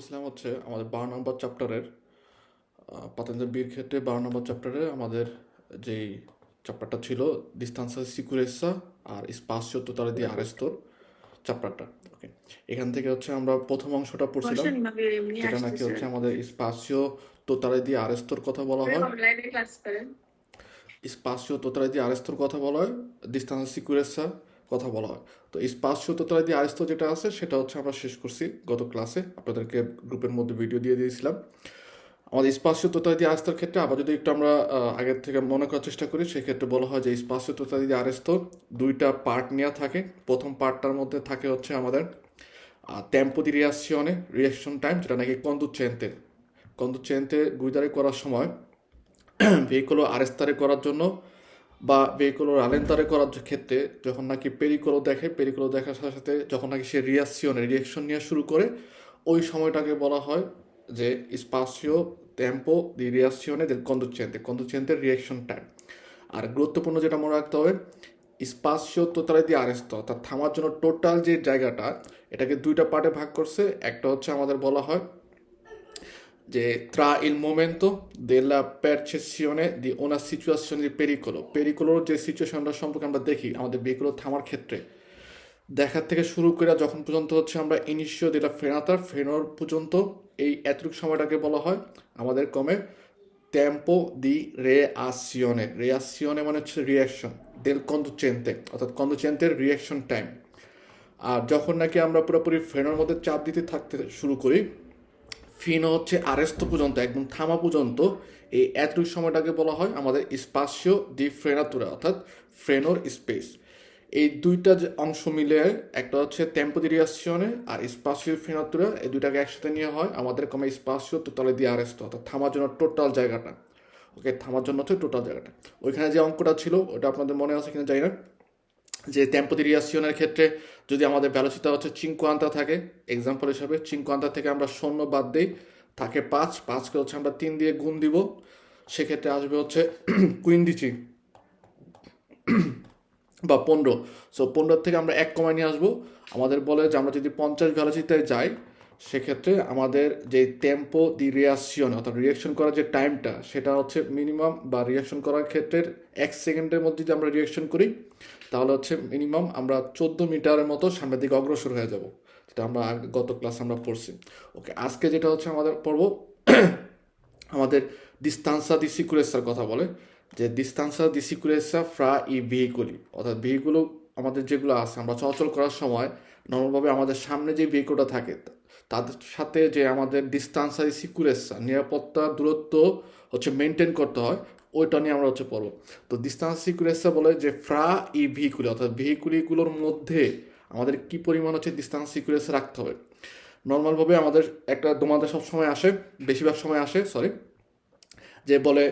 ইসলাম হচ্ছে আমাদের বারো নম্বর চ্যাপ্টারের পাতেন্দ্র বীর ক্ষেত্রে বারো নম্বর চ্যাপ্টারে আমাদের যেই চ্যাপ্টারটা ছিল ডিস্তান্সা সিকুরেসা আর স্পাসিও তোতারে দিয়ে আরেস্তোর চ্যাপ্টারটা ওকে এখান থেকে হচ্ছে আমরা প্রথম অংশটা পড়ছিলাম যেটা নাকি হচ্ছে আমাদের স্পাসিও তোতারে দিয়ে আরেস্তোর কথা বলা হয়। ক্লাস তোতারে দিয়ে আরেস্তোর কথা বলা হয় ডিস্তান্সা সিকুরেসা কথা বলা হয়। তো স্পাসিও তোতারে দিয়ে আয়স্ত যেটা আছে, সেটা হচ্ছে আমরা শেষ করছি গত ক্লাসে আপনাদেরকে গ্রুপের মধ্যে ভিডিও দিয়ে দিয়েছিলাম। আমাদের স্পাসীয় তোতাদি আরেস্তর ক্ষেত্রে আবার যদি একটু আমরা আগের থেকে মনে করার চেষ্টা করি, সেক্ষেত্রে বলা হয় যে স্পাসীয় তোতাদি আরেস্ত দুইটা পার্ট নেওয়া থাকে। প্রথম পার্টটার মধ্যে থাকে হচ্ছে আমাদের টেম্পো রিয়াকশনে রিয়াকশন টাইম যেটা নাকি কন্দুচেন্তে কন্দুচেন্তে গুইদারে করার সময় ভেহিকুলো আরেস্তারে করার জন্য বা ভেহিকুলো আলেন্তারে করার ক্ষেত্রে যখন নাকি পেরিকুলো দেখে পেরিকুলো দেখার সাথে সাথে যখন নাকি সে রিয়াকশনে রিয়াকশন নেওয়া শুরু করে, ওই সময়টাকে বলা হয় যে স্পাসিও টেম্পো দি রিয়াকশনে del conducente conducente reaction time আর গুরুত্বপূর্ণ যেটা মনে রাখতে হবে স্পাসিও তোতারে দিয়ে আরেস্ত অর্থাৎ থামার জন্য টোটাল যে জায়গাটা, এটাকে দুইটা পার্টে ভাগ করছে, একটা হচ্ছে আমাদের বলা হয় tra il momento della percezione di una di pericolo পেরিকোলোর যে সিচুয়েশনটা সম্পর্কে আমরা দেখি, আমাদের ভেহিকুলো থামার ক্ষেত্রে দেখার থেকে শুরু করে যখন পর্যন্ত হচ্ছে আমরা ইনিশিও যেটা ফেনাতার, ফেনোর পর্যন্ত এই এতটুকু সময়টাকে বলা হয়, আমাদের কমে টেম্পো দি রেয়াসিওনে রেয়াসিওনে মানে হচ্ছে রিয়াকশন দেল কন্দুচেন্তে অর্থাৎ কন্দুচেন্তের রিয়াকশন টাইম আর যখন নাকি আমরা পুরোপুরি ফ্রেনোর মধ্যে চাপ দিতে থাকতে শুরু করি ফিনো হচ্ছে আরেস্ত পর্যন্ত, একদম থামা পর্যন্ত, এই এতটুকু সময়টাকে বলা হয় আমাদের স্পাসিও দি ফ্রেনাতুরা অর্থাৎ ফ্রেনোর স্পেস। এই দুইটা যে অংশ মিলে একটা হচ্ছে টেম্পো দি আর স্পাসিও ফ্রেনাতুরা এই দুইটাকে একসাথে নিয়ে হয় আমাদের কমে স্পাসিও তো তলে দিয়ে আরেস্ত, অর্থাৎ থামার জন্য টোটাল জায়গাটা। ওকে, থামার জন্য হচ্ছে টোটাল জায়গাটা। ওইখানে যে অঙ্কটা ছিল, ওটা আপনাদের মনে আছে কিনা জানি না। যে টেম্পো দি ক্ষেত্রে যদি আমাদের ভ্যালোসিটা হচ্ছে চিঙ্কুয়ান্তা থাকে এক্সাম্পল হিসাবে চিঙ্কুয়ান্তা থেকে আমরা শূন্য বাদ দিই, থাকে পাঁচ, পাঁচকে হচ্ছে আমরা তিন দিয়ে গুণ দিব, সেক্ষেত্রে আসবে হচ্ছে কুইন্দিচি বা পনেরো। সো পনেরো থেকে আমরা এক কমায় নিয়ে আসব। আমাদের বলে যে আমরা যদি পঞ্চাশ ভ্যালোসিতে যাই সেক্ষেত্রে আমাদের যে টেম্পো দি রিয়াকশন অর্থাৎ রিয়াকশন করার যে টাইমটা সেটা হচ্ছে মিনিমাম বা রিয়াকশন করার ক্ষেত্রে এক সেকেন্ডের মধ্যে যদি আমরা রিয়াকশন করি, তাহলে হচ্ছে মিনিমাম আমরা চোদ্দ মিটারের মতো সামনের দিকে অগ্রসর হয়ে যাব, যেটা আমরা গত ক্লাস আমরা পড়ছি। ওকে আজকে যেটা হচ্ছে আমাদের পড়ব আমাদের ডিস্তান্সা দি সিকুরেসার কথা বলে। যে ডিস্তান্সা দি সিকুরেসা ফ্রা ই ভেহিকুলি অর্থাৎ ভেহিকুলো আমাদের যেগুলো আছে, আমরা চলাচল করার সময় নর্মালভাবে আমাদের সামনে যে ভেহিকুলটা থাকে তাদের সাথে যে আমাদের ডিস্তান্সা দি সিকুরেসা নিরাপত্তা, দূরত্ব হচ্ছে মেনটেন করতে হয়, ওইটা নিয়ে আমরা হচ্ছে পড়ব। তো ডিস্টান্স সিকুরেসা বলে যে ফ্রা ই ভেহিকুলি অর্থাৎ ভেহিকুলিগুলোর মধ্যে আমাদের কি পরিমাণ হচ্ছে ডিস্টান্স সিকুরেন্স রাখতে হবে। নর্মালভাবে আমাদের একটা তোমাদের সব সময় আসে, বেশিরভাগ সময় আসে সরি যে বলে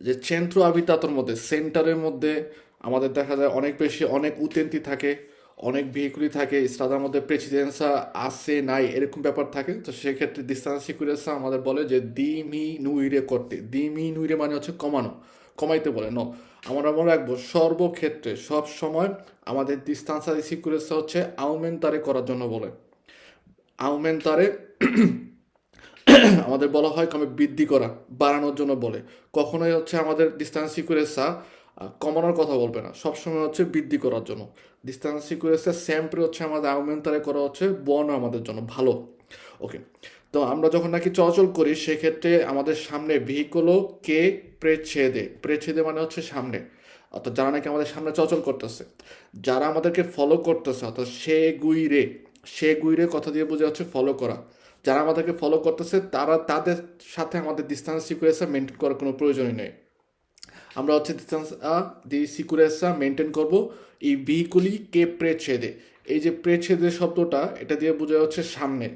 যে চেন্ট্রো আবিতাতর মধ্যে সেন্টারের মধ্যে আমাদের দেখা যায় অনেক বেশি, অনেক উতেন্তি থাকে। অনেক ভেহিকুলি থাকে স্টাদার মধ্যে প্রেসিডেন্সা আছে, নাই, এরকম ব্যাপার থাকে। তো সেক্ষেত্রে ডিস্টান্স সিকুরেন্সা আমাদের বলে যে দিমি নুইরে করতে। দিমি নুইরে মানে হচ্ছে কমানো, কমাইতে বলে। ন আমরা মনে রাখব সর্বক্ষেত্রে, সব সময় আমাদের ডিস্টান্সা সিকুরেন্সা হচ্ছে আউমেন্টারে করার জন্য বলে। আউমেন্টারে আমাদের বলা হয় কমে বৃদ্ধি করা, বাড়ানোর জন্য বলে। কখনোই হচ্ছে আমাদের ডিস্টান্স সিকুরেন্সা কমানোর কথা বলবে না। সবসময় হচ্ছে বৃদ্ধি করার জন্য। ডিস্টান্স সিকুরেন্সা স্যাম্পে হচ্ছে আমাদের আউমেন্টারে করা হচ্ছে বন আমাদের জন্য ভালো। ওকে তো আমরা যখন নাকি চলাচল করি, সেক্ষেত্রে আমাদের সামনে ভেহিকলও কে প্রেছেদে প্রেছেদে মানে হচ্ছে সামনে। অর্থাৎ যারা নাকি আমাদের সামনে চলাচল করতেছে, যারা আমাদেরকে ফলো করতেছে, অর্থাৎ সে গুইরে সে গুইরে কথা দিয়ে বোঝা হচ্ছে ফলো করা। যারা আমাদেরকে ফলো করতেছে, তারা তাদের সাথে আমাদের ডিস্টেন্স সিকুরেন্সা মেনটেন করার কোনো প্রয়োজনই নেই। আমরা হচ্ছে ডিস্টেন্স দি সিকুরেন্সা মেনটেন করব। এই ভেহিকুলি কে প্রেছেদে এই যে প্রেছেদে শব্দটা, এটা দিয়ে বোঝা হচ্ছে সামনে।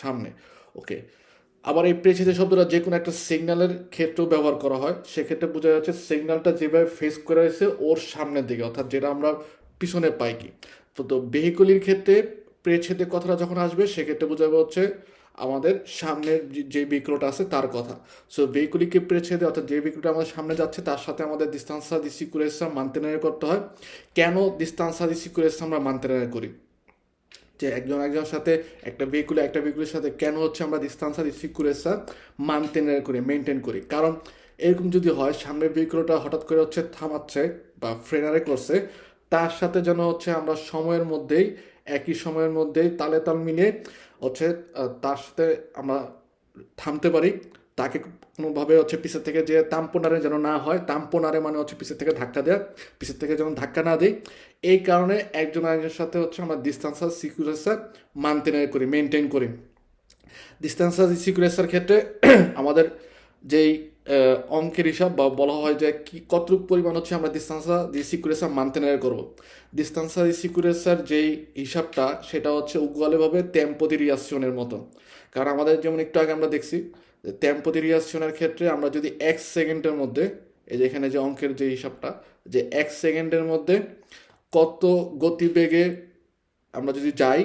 সামনে। ওকে। আবার এই প্রেসিডেন্ট শব্দটা যে কোনো একটা সিগন্যালের ক্ষেত্রেও ব্যবহার করা হয়। সেক্ষেত্রে বোঝা যাচ্ছে সিগন্যালটা যেভাবে ফেস করে রয়েছে ওর সামনের দিকে, অর্থাৎ যেটা আমরা পিছনে পাই কি। তো তো ভেহিকুলির ক্ষেত্রে প্রেছেদে কথাটা যখন আসবে, সেক্ষেত্রে বোঝাবে হচ্ছে আমাদের সামনের যে- ভেহিকুলটা আছে তার কথা। সো ভেহিকুলিকে প্রেছেদে অর্থাৎ যে ভেহিকুলটা আমাদের সামনে যাচ্ছে, তার সাথে আমাদের ডিস্টান্সা দি সিকুরেসা মানতেনারে করতে হয়। কেন ডিস্টান্সা দি সিকুরেসা আমরা মানতেনারে করি? যে একজন একজনের সাথে একটা ভেহিকুলে একটা ভেহিকুলের সাথে কেন হচ্ছে আমরা ডিস্টান্সার সিকুরেন্সার মানতেনের করি মেনটেন করি? কারণ এরকম যদি হয়, সামনের ভেহিকুলটা হঠাৎ করে হচ্ছে থামাচ্ছে বা ফ্রেনারে করছে, তার সাথে যেন হচ্ছে আমরা সময়ের মধ্যেই একই সময়ের মধ্যেই তালে তাল মিলিয়ে হচ্ছে তার সাথে আমরা থামতে পারি। তাকে কোনোভাবে হচ্ছে পিছের থেকে যে তাম্পনারে যেন না হয়, তাম্পনারে মানে হচ্ছে পিছের থেকে ধাক্কা দেওয়া পিছের থেকে যেন ধাক্কা না দিই। এই কারণে একজন আরেকজনের সাথে হচ্ছে আমরা ডিস্টান্সার সিকিউরেন্সার মানতেন করি মেনটেন করি। ডিস্টান্সার সিকিউরেন্সার ক্ষেত্রে আমাদের যেই অঙ্কের হিসাব বা বলা হয় যে কি, কতটুকু পরিমাণ হচ্ছে আমরা ডিস্টান্সার যে সিকিউরেন্সার মানতেনের করব। দি সিকিউরেন্সার যেই হিসাবটা, সেটা হচ্ছে উগুয়ালেভাবে টেম্পোদি রিয়াকশনের মতো। কারণ আমাদের যেমন একটু আগে আমরা দেখছি, যে টেম্পোদি রিয়াকশনের ক্ষেত্রে আমরা যদি এক সেকেন্ডের মধ্যে, এই যে এখানে যে অঙ্কের যে হিসাবটা, যে এক সেকেন্ডের মধ্যে কত গতিবেগে আমরা যদি যাই,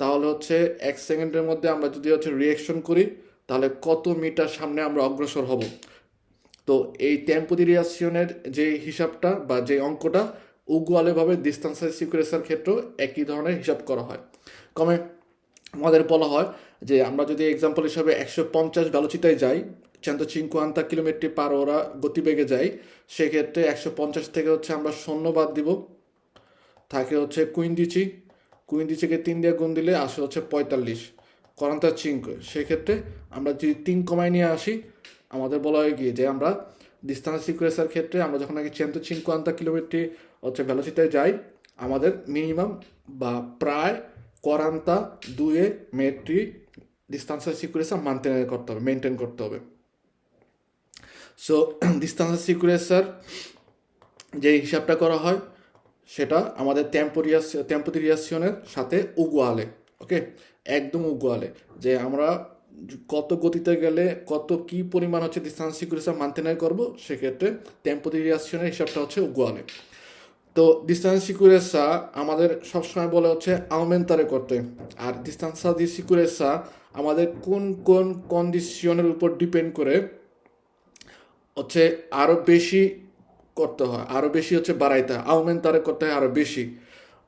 তাহলে হচ্ছে এক সেকেন্ডের মধ্যে আমরা যদি হচ্ছে রিয়াকশন করি তাহলে কত মিটার সামনে আমরা অগ্রসর হব? তো এই টেম্পোদি রিয়াকশনের যে হিসাবটা বা যে অঙ্কটা, উগুয়ালেভাবে ডিস্টান্সার সিকুরেন্সের ক্ষেত্রেও একই ধরনের হিসাব করা হয়। কমে আমাদের বলা হয় যে আমরা যদি এক্সাম্পল হিসাবে একশো পঞ্চাশ ভ্যালোচিতায় যাই চেন্তো চিনকুয়ান্তা কিলোমিটার পার ওরা গতিবেগে যাই, সেক্ষেত্রে একশো পঞ্চাশ থেকে হচ্ছে আমরা শূন্য বাদ দিব। থাকে হচ্ছে কুইন্দিচি কুইন্দিচিকে তিন দিয়ে গুণ দিলে আসে হচ্ছে পঁয়তাল্লিশ। করান্তা চিঙ্ক সেক্ষেত্রে আমরা যদি তিন কমায় নিয়ে আসি, আমাদের বলা হয় গিয়ে যে আমরা ডিস্টান্স সিকুয়েন্সের ক্ষেত্রে আমরা যখন নাকি চেন্তো চিনকুয়ান্তা কিলোমিটার হচ্ছে ভ্যালোসিটায় যাই, আমাদের মিনিমাম বা প্রায় করান্তা দুয়ে মেট্রি ডিস্টান্সের সিকুয়েন্সার মানতেন করতে হবে মেনটেন করতে হবে। সো ডিস্টান্সের সিকুয়েন্সার যে হিসাবটা করা হয়, সেটা আমাদের টেম্পোরিয়াস টেম্পোরিয়াসনের সাথে উগুয়ালে ওকে একদম উগুয়ালে যে আমরা কত গতিতে গেলে কত কি পরিমাণ হচ্ছে ডিস্টান্স সিকুরেন্সার মানতেনায় করব, সেক্ষেত্রে টেম্পোরিয়াসনের হিসাবটা হচ্ছে উগুয়ালে তো ডিস্টান্স সিকুরেন্সা আমাদের সবসময় বলে হচ্ছে আউমেন্টারে করতে। আর ডিস্টান্সা দি সিকুরেন্সা আমাদের কোন কোন কন্ডিশনের উপর ডিপেন্ড করে হচ্ছে আরও বেশি করতে হয় আরও বেশি হচ্ছে বাড়াইতে হয় আউমেন্টারে করতে হয় আরও বেশি।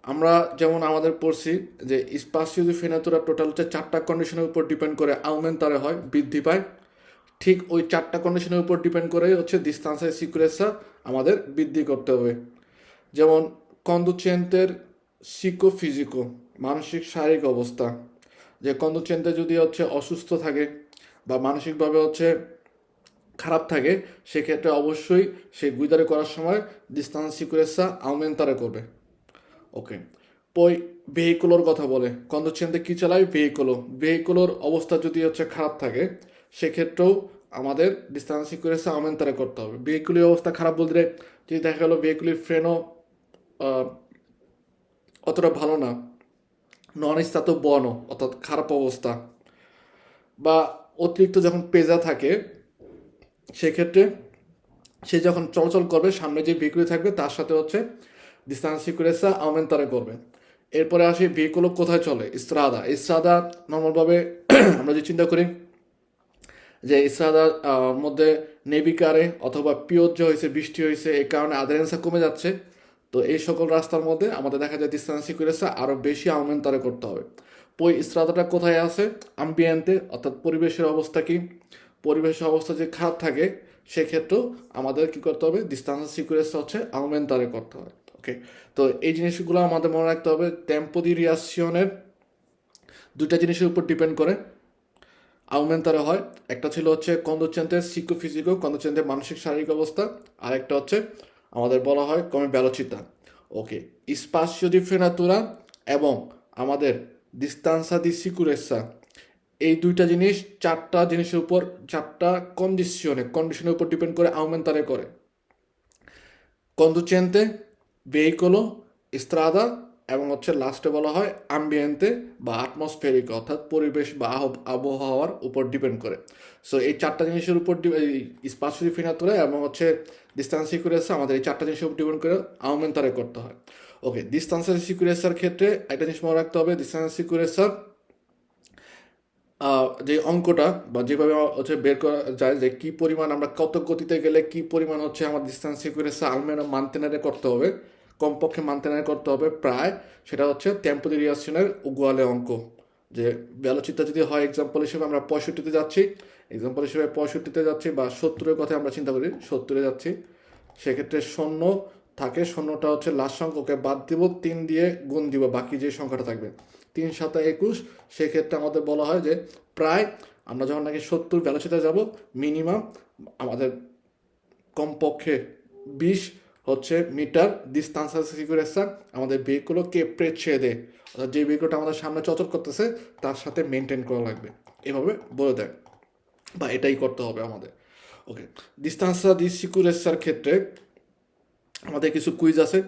আমরা যেমন আমাদের পড়ছি যে স্পাসিও দি ফেনাতুরা টোটাল হচ্ছে চারটা কন্ডিশনের উপর ডিপেন্ড করে আউমেন্টারে হয়, বৃদ্ধি পায়। ঠিক ওই চারটা কন্ডিশনের উপর ডিপেন্ড করে হচ্ছে ডিস্টান্সের সিকুরেন্সা আমাদের বৃদ্ধি করতে হবে। যেমন কন্দুচেন্টের সিকোফিজিকো মানসিক শারীরিক অবস্থা। যে কন্দুচেন্টে যদি হচ্ছে অসুস্থ থাকে বা মানসিকভাবে হচ্ছে খারাপ থাকে, সেক্ষেত্রে অবশ্যই সে গুইদারে করার সময় ডিস্টান্স সিকুরেন্সা আউমেন্টারে করবে। ওকে। পই ভেহিকুলোর কথা বলে। কন্দুচেন্টে কী চালায়? ভেহিকুলো ভেহিকুলোর অবস্থা যদি হচ্ছে খারাপ থাকে, সেক্ষেত্রেও আমাদের ডিস্টান্স সিকুরেন্সা আউমেন্টারে করতে হবে। ভেহিকুলের অবস্থা খারাপ বলতে যদি দেখা গেলো ভেহিকুলের ফ্রেনও অতটা ভালো না নন তো বন, অর্থাৎ খারাপ অবস্থা, বা অতিরিক্ত যখন পেজা থাকে, সেক্ষেত্রে সে যখন চলাচল করবে, সামনে যে ভেহিকুল থাকবে, তার সাথে হচ্ছে ডিস্টান্স সিকুরেন্সা আউমেন্টারে করবে। এরপরে আসি ভেহিকুল কোথায় চলে? ইস্ত্রাদা ইস্ত্রাদা নর্মালভাবে আমরা যে চিন্তা করি যে ইসরাদার মধ্যে নেভিকারে অথবা পিওজ্য হয়েছে, বৃষ্টি হয়েছে, এই কারণে আদারেন্সা কমে যাচ্ছে। তো এই সকল রাস্তার মধ্যে আমাদের দেখা যায় ডিস্টান্স সিকুরেন্সা আরও বেশি আউমেন্টারে করতে হবে। পই ইস্ত্রাদাটা কোথায় আছে? আম্বিয়েন্তে অর্থাৎ পরিবেশের অবস্থা কি? পরিবেশের অবস্থা যে খারাপ থাকে, সেক্ষেত্রেও আমাদের কি করতে হবে? ডিস্টান্স সিকুরেন্সা হচ্ছে আউমেন্টারে করতে হবে ওকে তো এই জিনিসগুলো আমাদের মনে রাখতে হবে। টেম্পোদি রিয়াকশনের দুইটা জিনিসের উপর ডিপেন্ড করে। আউমেন্টারে হয়। একটা ছিল হচ্ছে কন্দুচেন্টের সিকোফিজিকো কন্দুচেন্টের মানসিক শারীরিক অবস্থা। আর একটা হচ্ছে আমাদের বলা হয় কমে ব্যালোচিতা। ওকে স্পাসিও দি ফ্রেনাতুরা এবং আমাদের ডিস্তান্সা দি সিকুরেসা এই দুইটা জিনিস চারটা জিনিসের উপর, চারটা কন্ডিশনে কন্ডিশনের উপর ডিপেন্ড করে আউমেন্টারে করে। কন্দুচেন্তে ভেহিকলো ইস্ত্রাদা এবং হচ্ছে লাস্টে বলা হয় আম্বিয়েন্তে বা আটমসফেরিক অর্থাৎ পরিবেশ বা আবহাওয়ার উপর ডিপেন্ড করে। সো এই চারটা জিনিসের উপর স্পাসিফিক ফিনাতুরা এবং হচ্ছে ডিস্টান্স সিকুরেন্সা আমাদের এই চারটা জিনিসের উপর ডিপেন্ড করে আউমেন্টারে করতে হয়। ওকে ডিস্টান্সের সিকুরেসার ক্ষেত্রে একটা জিনিস মনে রাখতে হবে ডিস্টান্স সিকুরেন্সার আহ, যে অঙ্কটা বা যেভাবে হচ্ছে বের করা যায় যে কী পরিমাণ আমরা কত গতিতে গেলে কী পরিমাণ হচ্ছে আমার ডিস্টেন্স সিকুরেন্স আলমেনা মানতেনারে করতে হবে কমপক্ষে মানতেনায় করতে হবে, প্রায় সেটা হচ্ছে টেম্পো দি রিয়াকশনের উগুয়ালে অঙ্ক। যে ভ্যালোচিত্রা যদি হয় এক্সাম্পল হিসেবে আমরা পঁয়ষট্টিতে যাচ্ছি এক্সাম্পল হিসেবে পঁয়ষট্টিতে যাচ্ছি বা সত্তরের কথা আমরা চিন্তা করি, সত্তরে যাচ্ছি, সেক্ষেত্রে শূন্য থাকে, শূন্যটা হচ্ছে লাস্ট সংখ্যকে বাদ দিব, তিন দিয়ে গুণ দিব, বাকি যে সংখ্যাটা থাকবে। তিন, সাতা, একুশ, সেক্ষেত্রে আমাদের বলা হয় যে প্রায় আমরা যখন নাকি সত্তর ভ্যালোচিতে যাব মিনিমাম আমাদের কমপক্ষে বিশ হচ্ছে মিটার ডিস্টান্স সিকিউরেশন আমাদের ভেহিকুলো কে প্রেছেদে অর্থাৎ যে ভেহিকুলটা আমাদের সামনে চচল করতেছে, তার সাথে মেনটেন করা লাগবে। এভাবে বলে দেয়। বা এটাই করতে হবে আমাদের। ওকে ডিস্টান্স দি সিকিউরেশার ক্ষেত্রে আমাদের কিছু কুইজ আছে।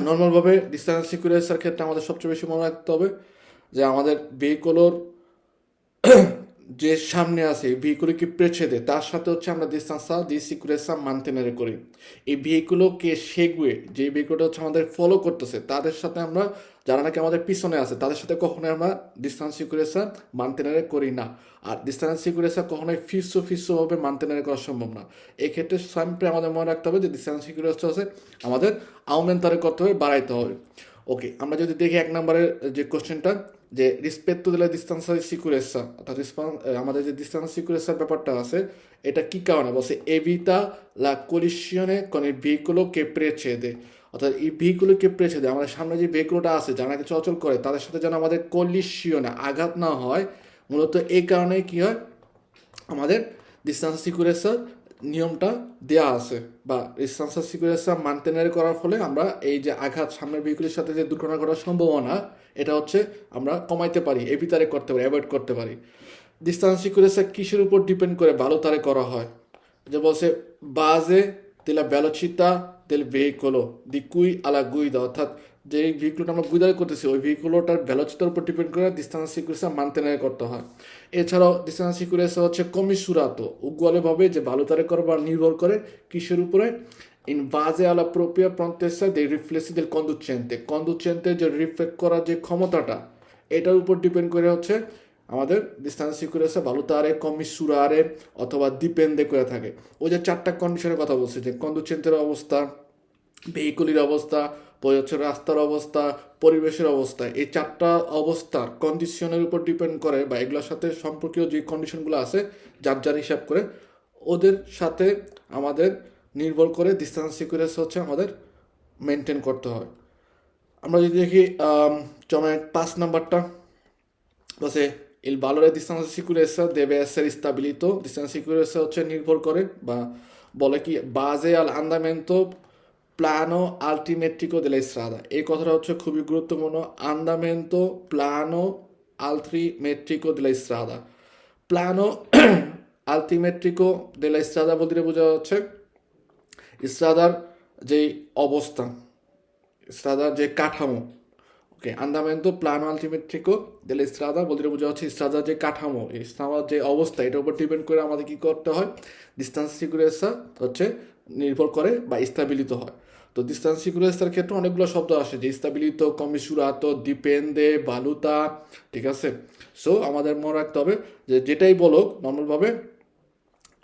নর্মালভাবে ডিস্টেন্স সিকিউরেন্সের ক্ষেত্রে আমাদের সবচেয়ে বেশি মনে রাখতে হবে যে আমাদের ভেহিকুলোর যে সামনে আছে এই ভেহিকুলো কি প্রেছেদে তার সাথে হচ্ছে আমরা ডিস্টেন্সা দি সিকিউরেন্সা মানতেনারে করি। এই ভেহিকুলোকে সেগুয়ে, যে ভেহিকুলটা হচ্ছে আমাদের ফলো করতেছে, তাদের সাথে আমরা, যারা নাকি আমাদের পিছনে আছে, তাদের সাথে কখনোই আমরা ডিস্টেন্স সিকিউরেন্সা মানতেনারে করি না। আর ডিস্টেন্স সিকিউরেন্সা কখনোই ফিসো ফিসোভাবে মানতেনারে করা সম্ভব না। এই ক্ষেত্রে সামপ্রে আমাদের মনে রাখতে হবে যে ডিস্টেন্স সিকিউরেন্সা আছে, আমাদের আউমেন্টারে করতে হবে, বাড়াইতে হবে। ওকে আমরা যদি দেখি এক নম্বরের যে কোশ্চেনটা যে রিসপেক্টো দিলে ডিস্টান্স সিকুরেসা অর্থাৎ আমাদের যে ডিস্টান্স সিকুরেসার ব্যাপারটা আছে, এটা কি কারণে? বলছে এভিতা লা il veicolo che precede অর্থাৎ এই ভেহিকুলো কে precede, আমাদের সামনে যে ভেহিকুলটা আছে, যারা নাকি চলাচল করে, তাদের সাথে যেন আমাদের কলিশিয়নে আঘাত না হয়, মূলত এই কারণে কি হয়? আমাদের ডিস্টান্স সিকুরেসার নিয়মটা দেয়া আছে বা রিসান্সার সিকুরেসার মানতেনের করার ফলে আমরা এই যে আঘাত, সামনের ভেহিকুলের সাথে যে দুর্ঘটনা ঘটার সম্ভাবনা, এটা হচ্ছে আমরা কমাইতে পারি এ ভিতরে করতে পারি অ্যাভয়েড করতে পারি। ডিস্টান্স সিকুরেসার কিসের উপর ডিপেন্ড করে ভালো তারে করা হয়? যে বলছে বাজে তেলা velocità del veicolo di cui alla guida, অর্থাৎ যে ভেহিকুলটা আমরা গুইদারে করতেছি, ওই ভেহিকুলটার ভ্যালোচিতার উপর ডিপেন্ড করে ডিস্টান্স সিকুরেন্সা মানতেনের করতে হয়। এছাড়াও ডিস্টান্স সিকুরেন্সা হচ্ছে কমিসুরাতো উগুয়ালেভাবে যে ভালো তারে করবার নির্ভর করে কিসের উপরে? ইন বাজে আলা প্রোপিয়া প্রন্তেসা দে রিফ্লেক্সি del conducente conducente যে রিফ্লেক্ট করার যে ক্ষমতাটা, এটার উপর ডিপেন্ড করে হচ্ছে আমাদের ডিস্টান্স সিকুরেন্সে ভালুতারে কমিসুরারে অথবা ডিপেন্ডে করে থাকে। ওই যে চারটা কন্ডিশনের কথা বলছি, যে কন্ডুচেন্টের অবস্থা ভেহিকুলির অবস্থা পরে রাস্তার অবস্থা, পরিবেশের অবস্থা, এই চারটা অবস্থার কন্ডিশনের উপর ডিপেন্ড করে বা এগুলোর সাথে সম্পর্কীয় যে কন্ডিশনগুলো আছে, যার যার হিসাব করে, ওদের সাথে আমাদের নির্ভর করে ডিস্টেন্স সিকিউরেন্স হচ্ছে আমাদের মেনটেন করতে হয়। আমরা যদি দেখি চমে পাঁচ নাম্বারটা, বসে il valore di distanza sicurezza deve essere stabilito distanza sicurezza হচ্ছে নির্ভর করে বা বলে কি base al andamento plano altimetrico della strada এই কথাটা হচ্ছে খুবই গুরুত্বপূর্ণ andamento plano altimetrico della strada plano altimetrico della strada বলতে বোঝা যাচ্ছে স্ট্রাদার যেই অবস্থা স্ট্রাদার যে কাঠামো ওকে আন্দামেন্তো প্লানো আলটিমেট্রিকো দেলে স্ট্রাদা বলতে বোঝা হচ্ছে স্ট্রাদার যে কাঠামো। স্ট্রাদার যে অবস্থা, এটার উপর ডিপেন্ড করে আমাদের কী করতে হয়? ডিস্টেন্স সিকিউরেন্সা হচ্ছে নির্ভর করে বা স্থাবিলিত হয়। তো ডিস্টেন্স সিকিউরেন্সার ক্ষেত্রে অনেকগুলো শব্দ আসে, যে স্থাবিলিত কমিসুরাত ডিপেন্ডে বালুতা, ঠিক আছে? সো আমাদের মনে রাখতে হবে যে যেটাই বলো, নর্মালভাবে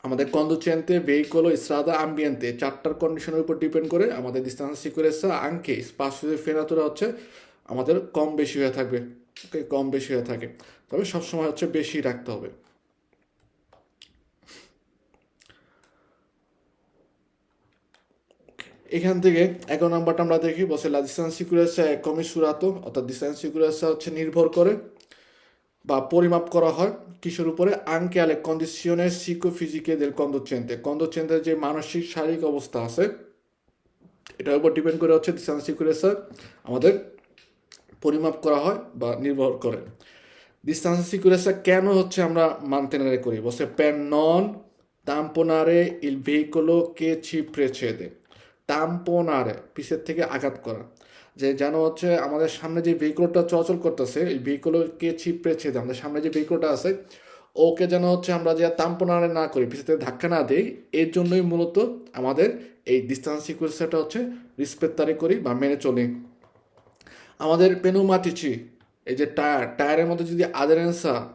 আমাদের কন্ডুচেন্তে ভেহিকল স্ট্রাদা আম্বিয়েন্তে চারটার কন্ডিশনের উপর ডিপেন্ড করে আমাদের ডিস্টেন্স সিকিউরেন্সা আঙ্কে স্পাসিও ফেরাতুরা হচ্ছে আমাদের কম বেশি হয়ে থাকবে। ওকে কম বেশি হয়ে থাকে। তবে সবসময় হচ্ছে বেশি রাখতে হবে। এখান থেকে এগারো নাম্বারটা আমরা দেখি বসে লা সিকিউরেন্সা কমে সুরাতো। অর্থাৎ ডিস্টেন্স সিকিউরেন্সা হচ্ছে নির্ভর করে বা পরিমাপ করা হয় কিসের উপরে? আঙ্কে আলে কন্ডিশনের সিকোফিজিকে del conducente কন্ডুচেন্টের যে মানসিক, শারীরিক অবস্থা আছে, এটার উপর ডিপেন্ড করে হচ্ছে ডিস্টেন্স সিকিউরেন্সা আমাদের পরিমাপ করা হয় বা নির্ভর করে। ডিস্টেন্স সিকিউরেন্সা কেন হচ্ছে আমরা mantenere করি? বসে non tamponare il veicolo che ci precede tamponare, পিছের থেকে আঘাত করা। যে যেন হচ্ছে আমাদের সামনে যে ভেহিকলটা চলাচল করতেছে, এই ভেহিকলকে ছিপড়েছে আমাদের সামনে যে ভেহিকলটা আছে, ওকে যেন হচ্ছে আমরা যে তাম্পনারে না করি থেকে ধাক্কা না দিই, এর জন্যই মূলত আমাদের এই ডিস্টান্স সিকুয়েন্সটা হচ্ছে রিসপেক্টারে করি বা মেনে চলি। আমাদের পেনুমাটিচি এই যে টায়ার টায়ারের মধ্যে যদি আদারেন্সা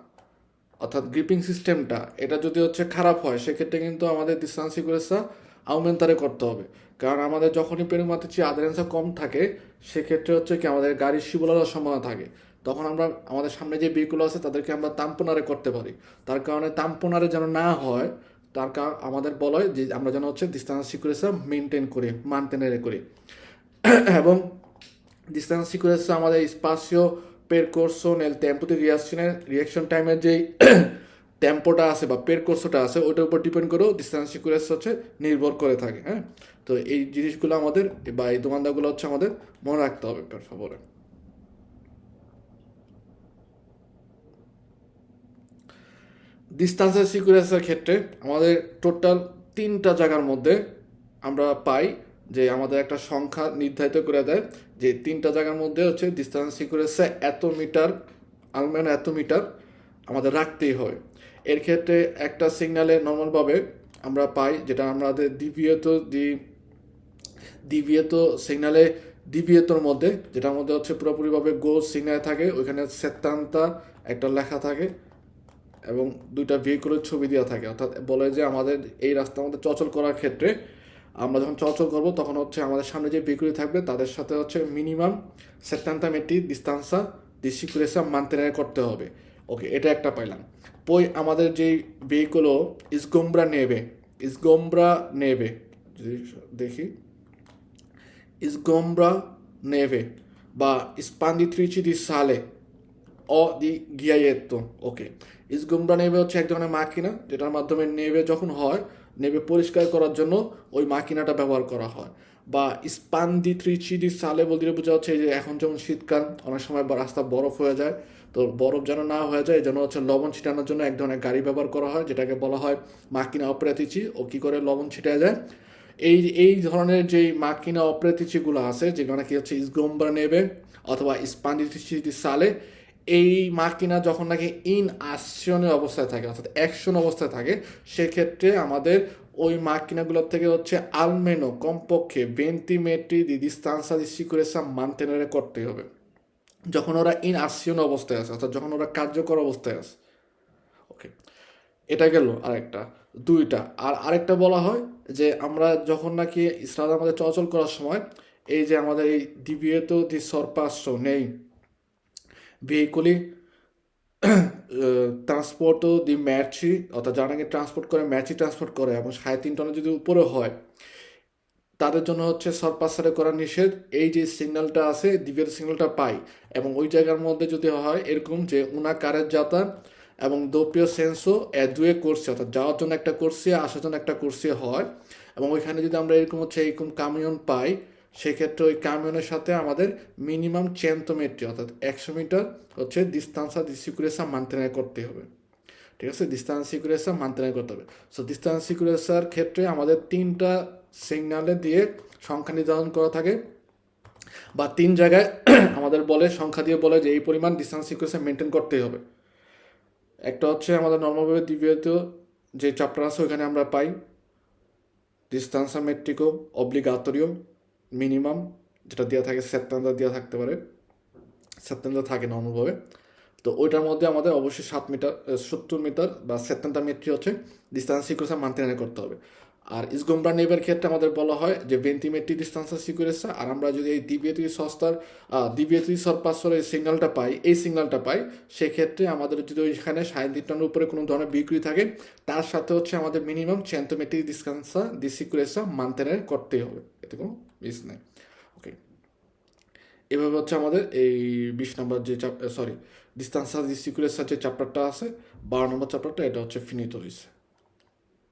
অর্থাৎ গ্রিপিং সিস্টেমটা এটা যদি হচ্ছে খারাপ হয়, সেক্ষেত্রে কিন্তু আমাদের ডিস্টেন্স সিকুয়েন্সা আউমেন্তারে করতে হবে। কারণ আমাদের যখনই পেরুমাতিচি আদারেন্সা কম থাকে, সেক্ষেত্রে হচ্ছে কি আমাদের গাড়ির শিবলার সম্ভাবনা থাকে। তখন আমরা, আমাদের সামনে যে ভেহিকুল আছে, তাদেরকে আমরা তাম্পনারে করতে পারি। তার কারণে তাম্পনারে যেন না হয়, তার কারণ, আমাদের বলা হয় যে আমরা যেন হচ্ছে ডিস্টান্স সিকুরেন্সা মেনটেন করি মানতেনারে করি। এবং সিকুরেন্সা আমাদের স্পাসিও পেরকোর্সো নেল টেম্পো দি রিয়াকশনের রিয়াকশন টাইমের যেই টেম্পোটা আছে বা পেরকোর্সোটা আছে ওটার উপর ডিপেন্ড করেও ডিস্টান্স সিকুরেন্স হচ্ছে নির্ভর করে থাকে হ্যাঁ তো এই জিনিসগুলো আমাদের বা এই দোকানদারগুলো হচ্ছে আমাদের মনে রাখতে হবে পের ফাভরে ডিস্টান্সের সিকুরেন্সের ক্ষেত্রে আমাদের টোটাল তিনটা জায়গার মধ্যে আমরা পাই যে আমাদের একটা সংখ্যা নির্ধারিত করে দেয় যে তিনটা জায়গার মধ্যে হচ্ছে ডিস্টান্স সিকুরেন্সে এত মিটার, আলমেন এত মিটার আমাদের রাখতেই হয়। এর ক্ষেত্রে একটা সিগনালে নর্মালভাবে আমরা পাই যেটা আমাদের দ্বিতীয়ত দি দ্বিতীয়ত সিগনালে দ্বিতীয়তর মধ্যে যেটার মধ্যে হচ্ছে পুরোপুরিভাবে গোল সিগনাল থাকে, ওইখানে সেতান্তা একটা লেখা থাকে এবং দুইটা ভেহিকুলের ছবি দেওয়া থাকে। অর্থাৎ বলে যে আমাদের এই রাস্তার মধ্যে চচল করার ক্ষেত্রে আমরা যখন চলাচল করব, তখন হচ্ছে আমাদের সামনে যে ভেহিকুল থাকবে, তাদের সাথে হচ্ছে মিনিমাম সেটান্তা মেটি ডিস্তান্সা দি সিকুরেসা করতে হবে। ওকে এটা একটা পাইলাম। পই আমাদের যেই ভেহিকুলও ইসগোমব্রা নেবে ইসগোমব্রা নেবে, যদি দেখি ইসগোমব্রা নেবে বা স্পান্দিত্রিচি দি সালে, অ দি গিয়াইয়েত্তো। ওকে ইসগুমরা নেবে হচ্ছে এক ধরনের মাকিনা, যেটার মাধ্যমে নেবে যখন হয় নেবে পরিষ্কার করার জন্য ওই মাকিনাটা ব্যবহার করা হয়। বা স্পান দি ত্রিচি দি সালে বলতে বোঝা হচ্ছে যে এখন যেমন শীতকাল, অনেক সময় রাস্তা বরফ হয়ে যায়, তো বরফ যেন না হয়ে যায় জন্য হচ্ছে লবণ ছিটানোর জন্য এক ধরনের গাড়ি ব্যবহার করা হয়, যেটাকে বলা হয় মাকিনা অপরাতিচি ও কী করে লবণ ছিটায় যায়? এই এই ধরনের যেই মাকিনা অপ্রাতিচিগুলো আছে, যেগুলো কি হচ্ছে ইসগোম্বরা নেবে অথবা স্পান্ডিটিচি সালে এই মাকিনা যখন নাকি ইন আসশনের অবস্থায় থাকে, অর্থাৎ অ্যাকশন অবস্থায় থাকে, সেক্ষেত্রে আমাদের ওই মাকিনাগুলোর থেকে হচ্ছে আলমেনো কমপক্ষে বেন্টি মেট্রি দি ডিস্তান্সা দি সিকুরেসা মানতেনারে করতে হবে। যখন ওরা ইন আসশন অবস্থায় আছে, অর্থাৎ যখন ওরা কার্যকর অবস্থায় আছে। ওকে, এটা গেল আরেকটা, দুইটা। আর আরেকটা বলা হয় যে আমরা যখন নাকি ইসরাত আমাদের চলাচল করার সময়, এই যে আমাদের এই ডিবিএতো দি সরপাশ্য নেই veicoli ট্রান্সপোর্টও দি ম্যাচি অর্থাৎ যারা নাকি ট্রান্সপোর্ট করে ম্যাচি ট্রান্সপোর্ট করে, এবং সাড়ে তিন টনের যদি উপরে হয়, তাদের জন্য হচ্ছে সরপাসারে করা নিষেধ। এই যে সিগন্যালটা আছে দিবের সিগন্যালটা পাই, এবং ওই জায়গার মধ্যে যদি হয়, এরকম যে উনা কারের যাতা এবং দোপ্রিয় সেন্সও এ দুয়ে করছে, অর্থাৎ যাওয়ার জন্য একটা করছে, আসার জন্য একটা করছে হয়, এবং ওইখানে যদি আমরা এরকম হচ্ছে, এরকম কামিয়ন পাই সেক্ষেত্রে ওই কামিয়নের সাথে আমাদের মিনিমাম চেন্তোমেট্রি অর্থাৎ একশো মিটার হচ্ছে ডিস্তান্সা দি সিকুরেসা মানতেনায় করতে হবে। ঠিক আছে? ডিস্টান্স সিকুরেসা মানতেনায় করতে হবে। সো ডিস্টান্স সিকুরেসার ক্ষেত্রে আমাদের তিনটা সিগনালে দিয়ে সংখ্যা নির্ধারণ করা থাকে বা তিন জায়গায় আমাদের বলে, সংখ্যা দিয়ে বলে যে এই পরিমাণ ডিস্টান্স সিকুরেসা মেনটেন করতেই হবে। একটা হচ্ছে আমাদের নর্মালভাবে দ্বিতীয়ত যে চ্যাপ্টার আছে ওইখানে আমরা পাই। ডিস্টান্সা মেট্রিকো অব্লিগাতরিও মিনিমাম যেটা দেওয়া থাকে সেপ্টেম্বর দেওয়া থাকতে পারে। সেপ্টেম্বর থাকে নর্মালভাবে তো ওইটার মধ্যে আমাদের অবশ্যই সাত মিটার সত্তর মিটার বা সেপ্টেম্বর মেট্রি হচ্ছে ডিস্টান্স সিকুরেসা মানতেনে করতে হবে। আর ইসগোমরা নেবের ক্ষেত্রে আমাদের বলা হয় যে ভেন্টিমেট্রি ডিস্টান্সা সিকুরেসা আর আমরা যদি এই দিবিএতি সস্তার দিবিএতি সরপাসর এই সিগন্যালটা পাই, এই সিগন্যালটা পাই, সেক্ষেত্রে আমাদের যদি ওইখানে সাড়ে তিন টনের উপরে কোনো ধরনের বিক্রি থাকে, তার সাথে হচ্ছে আমাদের মিনিমাম চেন্তোমেট্রি ডিস্টান্সা দি সিকুরেসা মানতেনে করতেই হবে। এতে কোনো মিস নাই ওকে এভাবে হচ্ছে আমাদের এই বিশ নম্বর যে চাপ সরি ডিস্টান্স দি সিকুরেসা যে চ্যাপ্টারটা আছে, বারো নম্বর চ্যাপ্টারটা এটা হচ্ছে ফিনিত হয়েছে